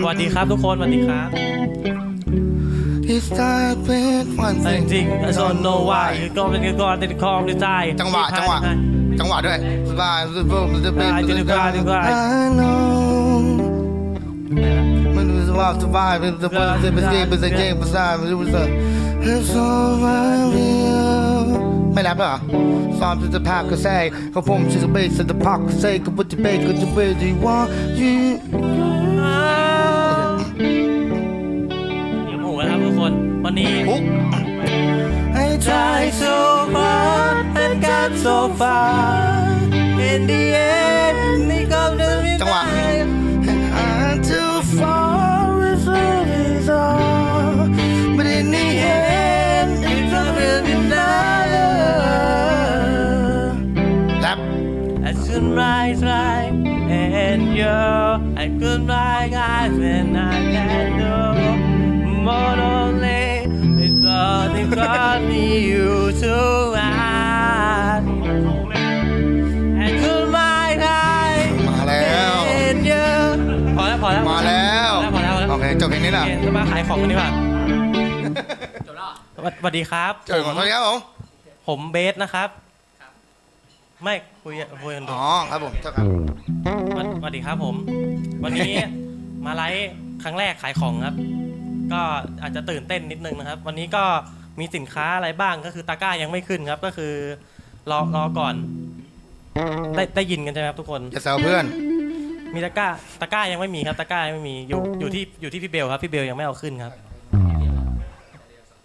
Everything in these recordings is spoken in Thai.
สวัสดีครับทุกคนสวัสดีครับ It started with one แต่จ thing ริงๆ I don't know why you go and you go and you call me die จังหวะจังหวะ จังหวะด้วย Survive the boom the big Ah, the just cry, just cry. I know มันรู้สึกว่า survive the the the the game the game the time it was a it's all right real ไม่รับเหรอซ้อมจะพักก็ใส่เขาผมจะไปสัตว์พักก็ใส่ก็ปุจเบก็จะไปดีว่า you เดี๋ยวหมูนะครับทุกคน วันนี้ปุ๊ก I try so hard and got so far in the end บเพลงนี้นะโอเคจะมาขายของกันดีกว่าสวัสสวัสดีครับ เจอก่อนสวัสดีครับผมผมเบสนะครับ ไม่คุยคุยกันดูอ๋อครับผมเจ้าครับสวัสสวัสดีครับผม วันนี้มาไลฟ์ครั้งแรกขายของครับ ก็อาจจะตื่นเต้นนิดนึงนะครับ วันนี้ก็มีสินค้าอะไรบ้างก็คือตะกร้ายังไม่ขึ้นครับ ก็คือรอรอก่อน ได้ได้ยินกันใช่ไหมครับทุกคนอย่าแซวเพื่อน มีตะกร้าตะกร้ายังไม่มีครับตะกร้ายังไม่มีอยู่อยู่ที่อยู่ที่พี่เบลครับพี่เบลยังไม่เอาขึ้นครับ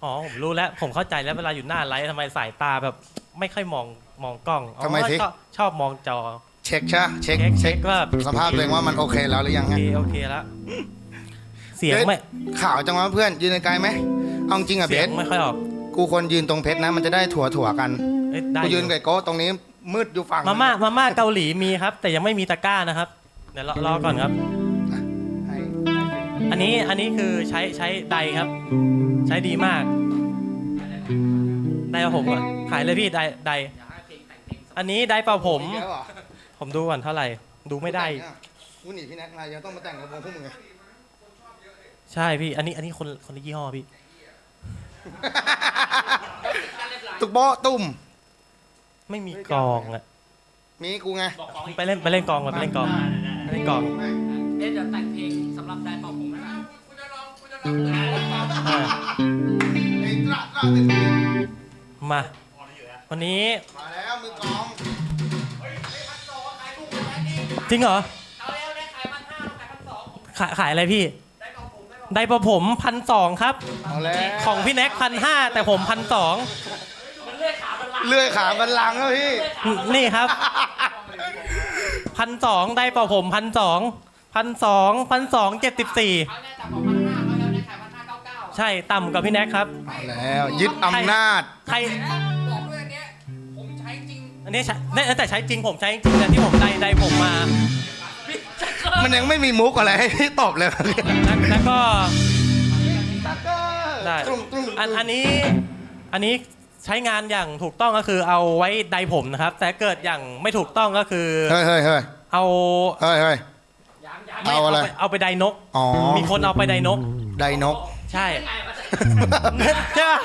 อ๋อผมรู้แล้วผมเข้าใจแล้วเวลาอยู่หน้าไลฟ์ทำไมสายตาแบบไม่ค่อยมองมองกล้องอ๋อทำไมสิ ชอบชอบมองจอเช็คใช่เช็คเช็คเช็เช็คคว่าสภาพตัวเองว่ามันโอเคแล้วหรือยังโอฮะเคโอเคแล้วเสียงไม่ข่าวจังวะเพื่อนยืนไกลไหมเอาจริงอะเบเสียงสไม่ค่อยออกกูควรยืนตรงเพชรนะ มันจะได้ถั่วถั่วๆกัน เอ้ยได้กูอยืนไก่โก้ตรงนี้มืดอยู่ฝั่งมาม่ามาม่าเกาหลีมีครับ แต่ยังไม่มีตะกร้านะครับ เดี๋ยวรอรอก่อนครับให้อันนี้อันนี้คือใช้ใช้ไดครับ ใช้ดีมาก ไดเอาผมก่อนขายเลยพี่ไดไดอันนี้ไดเป่าผม อีกแล้วเหรอผมดูก่อนเท่าไหร่ ดูไม่ได้กูหนีพี่แน็กมายังต้องมาแต่งกับวงพวกมึงไง ใช่พี่ อันนี้อันนี้คนคนละยี่ห้อพี่ ตุกโบะตุ่ม ไม่มีกองอะมีกูไง ไปเล่นไปเล่นกองก่อนไปเล่นกองไปเล่นกองเอ๊ะเดี๋ยวแต่งเพลงสำหรับได้เป่าผมนะอ่าไอ้ตระตระเป็นมา วันนี้มาแล้วมือกลองจริงเหรอเอาแล้วได้ขายพันห้าขายพันสองผมขายขายอะไรพี่ ได้เป่าผมได้เป่าไดประผมพันสองครับ เอาแล้วของพี่แน็กพันห้าแต่ผมพันสองมันเลื่อยขามันลังเลื่อยขาบันลังก์แล้วพี่ นี่ครับ พันสองได้เป่าผมพันสองพันสองพันสองเจ็ดสิบสี่เอาแน่แต่บอกพันห้าเอาแล้วได้ขายพันห้าเก้าเก้าใช่ต่ำกว่าพี่แน็กครับ เอาแล้วยึดอำนาจ ใคร บอกด้วยอันเนี้ยผมใช้จริงอันนี้ใช้เนี่ยแต่ใช้จริงผมใช้จริงแต่ที่ผมได้ได้ผมมาพี่จะเกิมันยังไม่มีมุกอะไรให้พี่ตอบเลยแล้วแล้วก็ได้ตุ้มตุ้มอันอันนี้อันนี้ ใช้งานอย่างถูกต้องก็คือเอาไว้ไดผมนะครับ แต่เกิดอย่างไม่ถูกต้องก็คือ เฮ้ยเฮ้ยเฮ้ยเอาเฮ้ยเฮ้ยยางยางไม่เอาอะไรไปเอาไปไดนก อ๋อ มีคนเอาไปไดนก ไดนก ใช่ไงวะใช่ปะ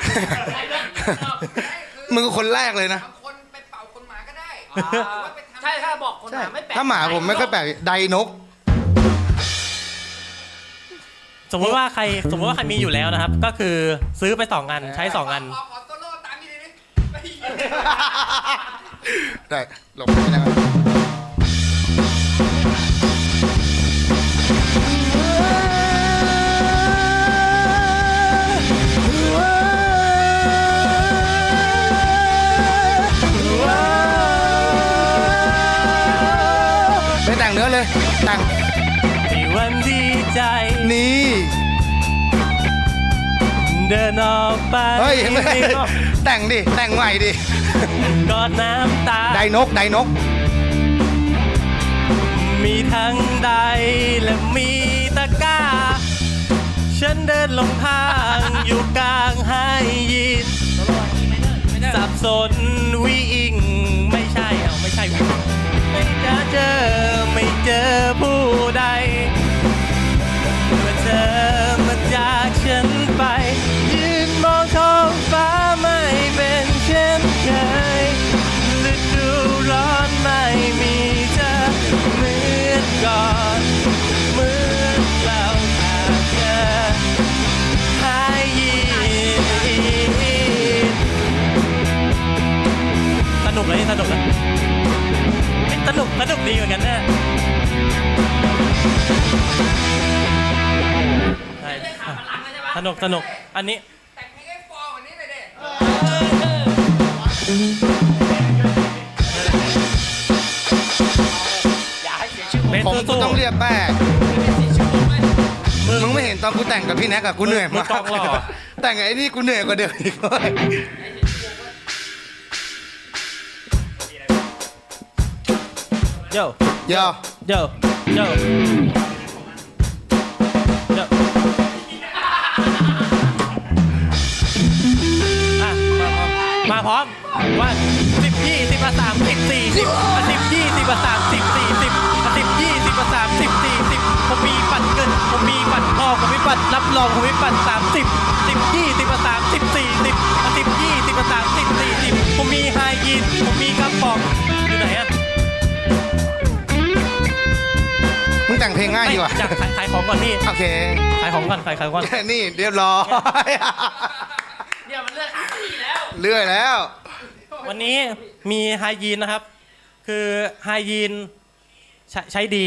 ได้เรื่องมึงคนแรกเลยนะ บางคนไปเป่าคนหมาก็ได้ใช่ถ้าบอกคนหใช่มาไม่แปลกถ้าหมาผมไม่ค่อยแปลกไดนก สมมติว่าใครสมมติว่าใครมีอยู่แล้วนะครับ ก็คือซื้อไปสองอันใช้สองอันขอขอโซโล่ตามนี้ เลยดิไปได้ เดินออกไปเฮ้ยไม่แต่งดิ แต่งใหม่ดิกอดน้ำตา ไดนก ไดนก มีทั้งใดและมีตะเดินลงทางอยู่กลางไฮยีนสับสนวิ่งไม่ใช่เอาไม่ใช่วิ่งไม่จะเจอไม่เจอ ดีเหมือนกันนะใช่สนุกสนุกอันนี้แต่งเพลงให้ฟอร์กว่านี้เลยเด้เบสผมกูสู้ต้องเรียกแป้มึงมึงไม่เห็นตอนกูแต่งกับพี่แน็กอะกูเหนื่อยมึมางกกองหล่อแต่งกับไอ้นี่กูเหนื่อยกว่าเดิมอีกเว้ย โย่เดี๋ยวโย่โย่โย่อะมาพร้อมมาพร้อมว่าสิบยี่สิบมาสามสิบสี่สิบสิบยี่สิบมาสามสิบสี่สิบสิบยี่สิบมาสามสิบสี่สิบผมมีปัดเงินผมมีปัดทองผมมีปัดรับรองผมมีปัดสามสิบสิบยี่สิบมาสามสิบสี่สิบสิบยี่สิบมาสามสิบสี่สิบผมมีไฮยีนผมมีกระป๋อง แต่งเพลงง่ายดีกว่า อยากขายขายของก่อนพี่โอเค ขายของก่อนขายขายก่อนนี่เรียบร้อย เนี่ยมันเลือกหาที่แล้วเลื่อยแล้ว วันนี้มีไฮยีนนะครับ คือไฮยีนใช้ใช้ดี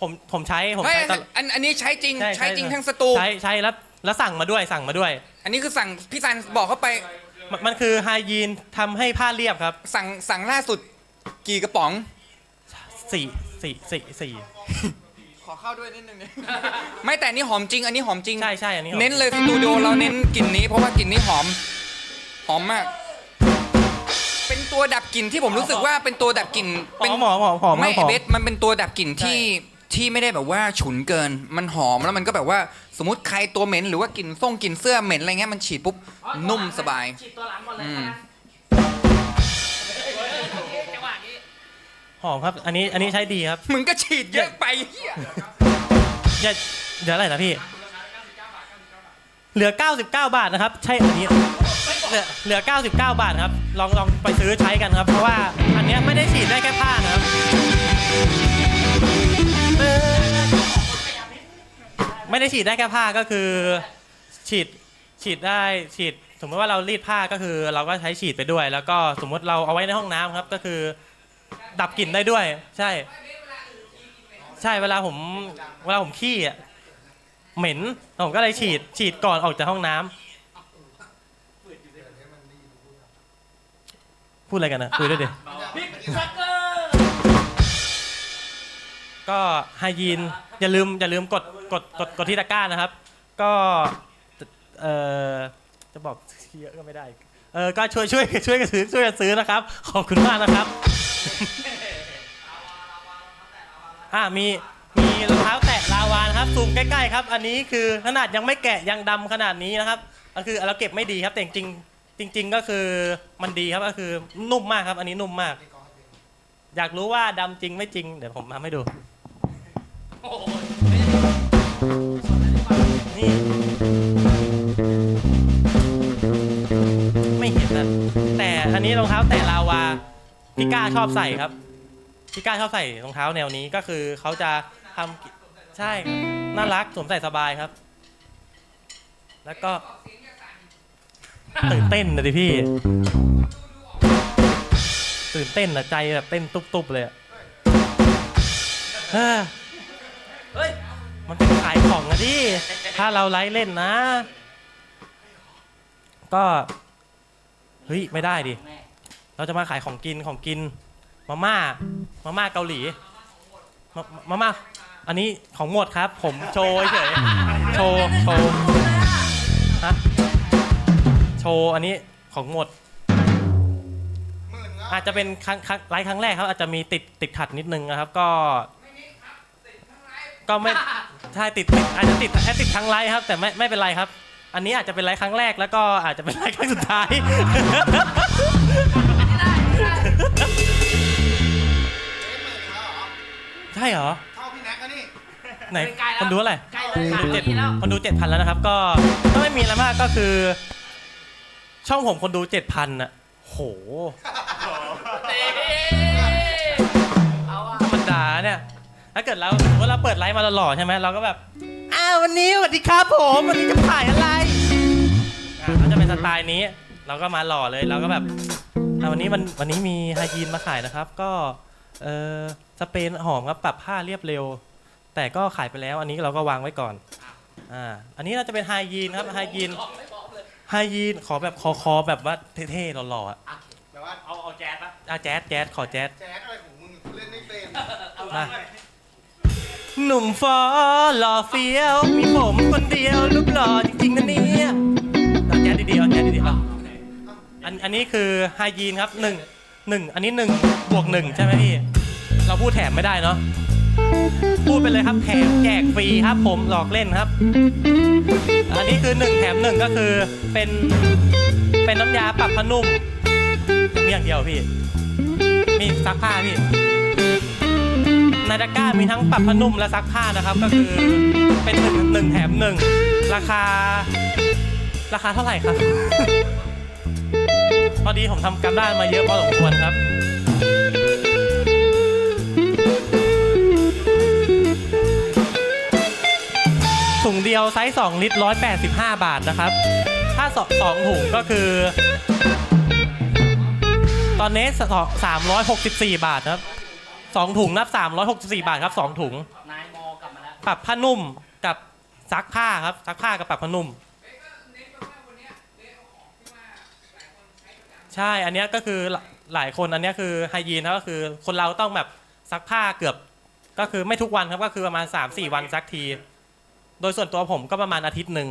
ผมผมใช้ผมไม่ใช้ตลอด อันอันนี้ใช้จริง ใช่ใช้จริงใช่ทั้งสตูใช้ใช้แล้วแล้วสั่งมาด้วยสั่งมาด้วย อันนี้คือสั่งพี่ซันบอกเข้าไป มันมันคือไฮยีนทำให้ผ้าเรียบครับสั่งสั่งล่าสุดกี่กระป๋องสี่ สี่สี่สี่ขอเข้าด้วยนิดนึงไม่แต่อันนี้หอมจริง อันนี้หอมจริง ใช่ใช่อันนี้เน้นเลยสตูดิโอเราเน้นกลิ่นนี้เพราะว่ากลิ่นนี้หอม หอมมาก เป็นตัวดับกลิ่นที่ผมรู้สึกว่าเป็นตัวดับกลิ่นหเป็นอมหอมหอมหอมไม่หอม เบสมันเป็นตัวดับกลิ่นที่ที่ไม่ได้แบบว่าฉุนเกิน มันหอมแล้วมันก็แบบว่าสมมติใครตัวเหม็นหรือว่ากลิ่นส่งกลิ่นเสื้อเหม็นอะไรเงี้ยมันฉีดปุ๊บนุ่มสบายอืม หอมครับ อันนี้อันนี้ใช้ดีครับมึงก็ฉีดเยอะไปเหี้ยอย่าเดี๋ยวอะไรนะพี่ เหลือ 99 บาทนะครับ ใช่อันนี้ เหลือเหลือ 99 บาทครับ ลองลองไปซื้อใช้กันครับ เพราะว่าอันเนี้ยไม่ได้ฉีดได้แค่ผ้านะครับเออไม่ได้ฉีดได้แค่ผ้าก็คือ ฉีดฉีดได้ฉีด สมมติว่าเรารีดผ้าก็คือ เราก็ใช้ฉีดไปด้วย แล้วก็สมมติเราเอาไว้ในห้องน้ำครับก็คือ ดับกลิ่นได้ด้วย ใช่ ใช่เวลาผมเวลาผมขี้อะเหม็นผมก็เลยฉีดฉีดก่อนออกจากห้องน้ำพูดอะไรกันนะคุยด้วยดิก็ไฮยีนอย่าลืมอย่าลืมกดกดกดกดที่ตะกร้านะครับ ก็เออจะบอกเยอะก็ไม่ได้ เออก็ช่วยช่วยช่วยกันซื้อช่วยกันซื้อนะครับ ขอบคุณมากนะครับ อ่ามีมีรองเท้าแตะลาวานครับซูมใกล้ๆครับ อันนี้คือขนาดยังไม่แกะยังดำขนาดนี้นะครับก็คือเราเก็บไม่ดีครับแต่จริงจริง ๆ ก็คือมันดีครับก็คือนุ่มมากครับ อันนี้นุ่มมาก อยากรู้ว่าดำจริงไม่จริง เดี๋ยวผมทำให้ดูนี่ไม่เห็นนะแต่อันนี้รองเท้าแตะลาวาพี่ก้าชอบใส่ครับ พี่ก้าชอบใส่รองเท้าแนวนี้ก็คือเขาจะทำใช่ครับน่ารักสวมใส่สบายครับ แล้วก็ตื่นเต้นนะดิพี่ ตื่นเต้นนะใจแบบเต้นตุบๆเลยอะเฮ้ยมันเป็นขายของอะดิถ้าเราไลฟ์เล่นนะ ก็เฮ้ยไม่ได้ดิ เราจะมาขายของกินของกิน มาม่ามาม่าเกาหลีมามาม่าอันนี้ของหมดครับ ผมโชว์เฉยๆโชว์โชว์ฮะโชว์อันนี้ของหมด อาจจะเป็นครั้งครั้งไลฟ์ครั้งแรกครับ อาจจะมีติดติดขัดนิดนึงนะครับ ก็ ก็ไม่ใช่ติดติดอาจจะติดแอดติดทั้งไลฟ์ครับ แต่ไม่ไม่เป็นไรครับ อันนี้อาจจะเป็นไลฟ์ครั้งแรกแล้วก็อาจจะเป็นไลฟ์ครั้งสุดท้าย ช่เหรอ เท่าพี่แน็กก็นี่ ไหนใกล้แล้วคนดูอะไรใกล้เลยคนดูเจ็ดแล้ว คนดูเจ็ดพันแล้วนะครับ ก็ก็ไม่มีอะไรมากก็คือ ช่องผมคนดูเจ็ดพันอะโหเอาอะธรรมดาเนี่ย ถ้าเกิดเราเวลาเปิดไลฟ์มาหล่อๆใช่ไหมเราก็แบบ อ้าววันนี้สวัสดีครับผมวันนี้จะถ่ายอะไรอ่าก็จะเป็นสไตล์นี้ เราก็มาหล่อเลยเราก็แบบอ่าวันนี้มันวันนี้มีไฮยีนมาขายนะครับ ก็ เออสเปรย์หอมครับปรับผ้าเรียบเร็ว แต่ก็ขายไปแล้ว อันนี้เราก็วางไว้ก่อนอ่าอันนี้เราจะเป็นไฮยีนครับไฮยีนไฮยีนขอแบบคอคอแบบว่าเท่ๆหล่อๆอะแต่ว่าเอาเอาแจ๊สปะอะแจ๊สแจ๊สขอแจ๊สแจ๊ดอะไรของมึงเล่นไม่เป็นมาหนุ่มฟอหล่อเฟี้ยว มีผมคนเดียวรูปหล่อจริงๆนะเนี่ยเอาแจ๊ดดีๆเอาแจ๊ดดีๆเอาอันอันนี้คือไฮยีนครับหนึ่งหนึ่งอันนี้หนึ่งบวกหนึ่งใช่ไหมพี่ เราพูดแถมไม่ได้เนาะพูดไปเลยครับแถมแจกฟรีครับผมหลอกเล่นครับ อันนี้คือหนึ่งแถมหนึ่งก็คือเป็นเป็นน้ำยาปรับผ้านุ่มมีอย่างเดียวพี่ มีซักผ้าพี่ในตะกร้ามีทั้งปรับผ้านุ่มและซักผ้านะครับ ก็คือเป็นหนึ่งหนึ่งแถมหนึ่งราคา ราคาเท่าไหร่ครับ พอดีผมทำการบ้านมาเยอะพอสมควรครับ ถุงเดียวไซส์2ลิตร185 บาทนะครับ ถ้าสสองถุงก็คือ ตอนนี้สามร้อยหกสิบสี่บาทครับสองถุงนับสามร้อยหกสิบสี่บาทครับสองถุงนายโมกลับมาแล้วปรับผ้านุ่มกับซักผ้าครับซักผ้ากับปรับผ้านุ่ม ใช่อันเนี้ยก็คือหลหลายคนอันเนี้ยคือไฮยีนนะก็คือคนเราต้องแบบซักผ้าเกือบก็คือไม่ทุกวันครับก็คือประมาณ 3-4 วันซักที โดยส่วนตัวผมก็ประมาณอาทิตย์หนึ่ง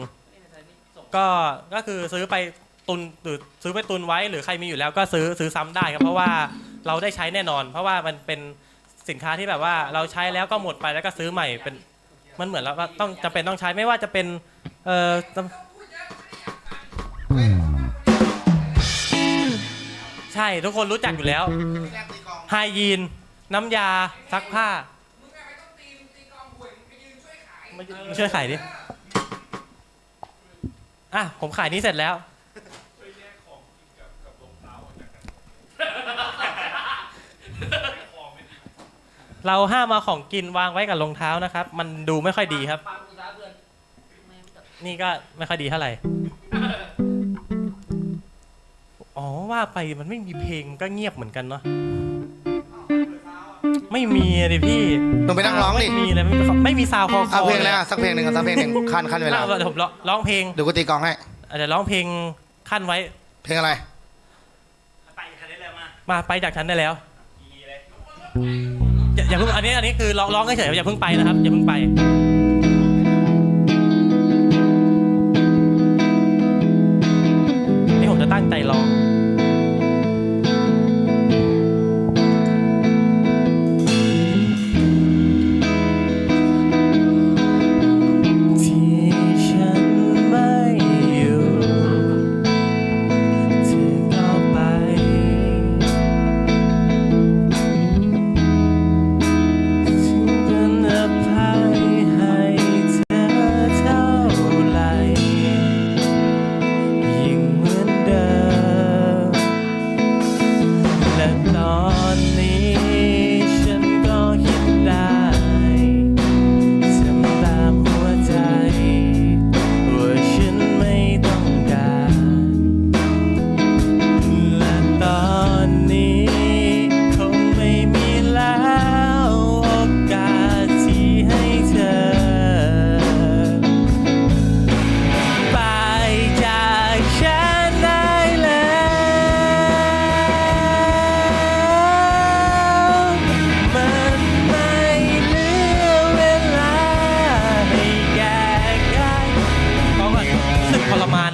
ก็ก็คือซื้อไปตุนหรือซื้อไปตุนไว้หรือใครมีอยู่แล้วก็ซื้อซื้อซ้ำได้ครับเพราะว่าเราได้ใช้แน่นอน เพราะว่ามันเป็นสินค้าที่แบบว่าเราใช้แล้วก็หมดไปแล้วก็ซื้อใหม่เป็นมันเหมือนเราก็ต้องจำเป็นต้องใช้ไม่ว่าจะเป็นเอ่อใช่ทุกคนรู้จักอยู่แล้วพี่แน็กตีกลองไฮยีน น้ำยาซักผ้า มามาช่วยขายดิ อะ ผมขายนี้เสร็จแล้ว เราห้ามมาของกินวางไว้กับรองเท้านะครับ มันดูไม่ค่อยดีครับ นี่ก็ไม่ค่อยดีเท่าไหร่ อ๋อว่าไปมันไม่มีเพลงก็เงียบเหมือนกันเนาะ ไม่มีอะดิพี่ลงไปนั่งร้องดิ ไม่มีเลยไม่มีไม่มีซาวคอคเอาเพลงเลยอะสักเพลงหนึ่งอะสักเพลงหนึ่งคันคันเวลา เดี๋ยวผมร้องร้องเพลงเดี๋ยวกูตีกลองให้อาจจะร้องเพลงขั้นไว้ เพลงอะไร มาไปจากฉันได้แล้วอย่าอย่าเพิ่งอันนี้อันนี้คือร้องร้องเฉยๆอย่าเพิ่งไปนะครับอย่าเพิ่งไป นี่ผมจะตั้งใจร้อง มาน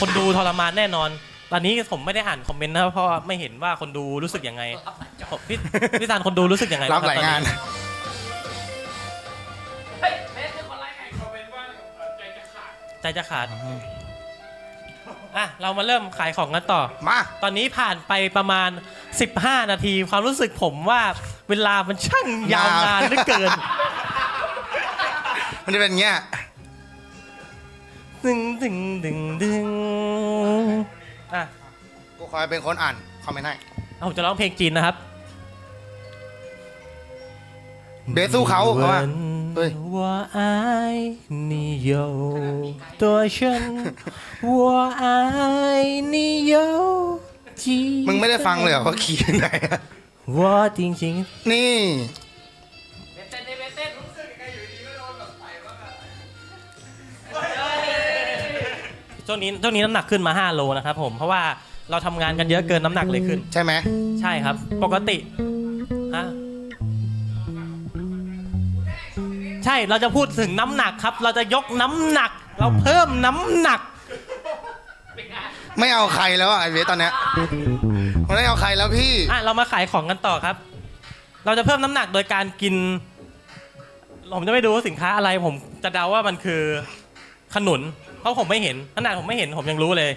คนดูทรมานแน่นอน ตอนนี้ผมไม่ได้อ่านคอมเมนต์นะเพราะว่าไม่เห็นว่าคนดูรู้สึกยังไงรับหลายจอผมพี่พี่ซานคนดูรู้สึกยังไงรับหลายงาน เฮ้ยเบสใจจะขาดอะเรามาเริ่มขายของกันต่อ มา ตอนนี้ผ่านไปประมาณ 15 นาที ความรู้สึกผมว่าเวลามันช่างยาวนานเหลือเกิน มันจะเป็นอย่างเงี้ย ดึงดึงดึงดึงอะกูคอยเป็นคนอ่านคอมเมนต์ให้เอาผมจะร้องเพลงจีนนะครับเบสู้เขาเข้ย ว่าอายนี่โยตัวฉันว่มึงไม่ได้ฟังเลยเหรอว่าขี่ยังไงอ่าจรินี่ ช่วงนี้ช่วงนี้น้ำหนักขึ้นมา 5 โลนะครับผมเพราะว่าเราทำงานกันเยอะเกินน้ำหนักเลยขึ้น ใช่ไหมใช่ครับ ปกติฮะใช่เราจะพูดถึงน้ำหนักครับ เราจะยกน้ำหนัก เราเพิ่มน้ำหนัก ไม่เอาใครแล้วอะไอเบสตอนเนี้ยมันไม่เอาใครแล้วพี่ อะเรามาขายของกันต่อครับ เราจะเพิ่มน้ำหนักโดยการกิน ผมจะไม่ดูว่าสินค้าอะไรผมจะเดาว่ามันคือขนุน เพราะผมไม่เห็นขนาดผมไม่เห็นผมยังรู้เลย